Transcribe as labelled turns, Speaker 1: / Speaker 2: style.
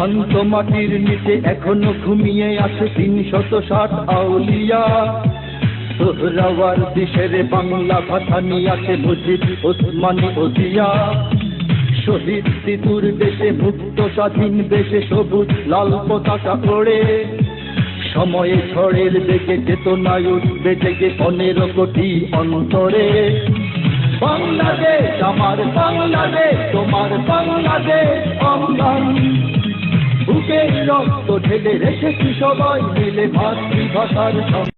Speaker 1: শান্ত মাটির নিচে এখনও ঘুমিয়ে আছে তিন শত ষাট আউলিয়া। সোহরাওয়ার দেশের বাংলা ভাষা নিয়ে আছে মুজিব, ওসমানী, ওজিয়া। শহীদ সিঁদুর দেশে, মুক্ত স্বাধীন দেশে সবুজ লাল পতাকা ওড়ে। সময়ে ঝড়ের বেগে চেতনায় উঠবে জেগে পনেরো কোটি অন্তরে। বাংলাদেশ, আমার বাংলাদেশ, তোমার বাংলাদেশ অঙ্গন বুকের রক্ত ঢেলে রেখেছি সবাই মিলে মাতৃভাষার সঙ্গে।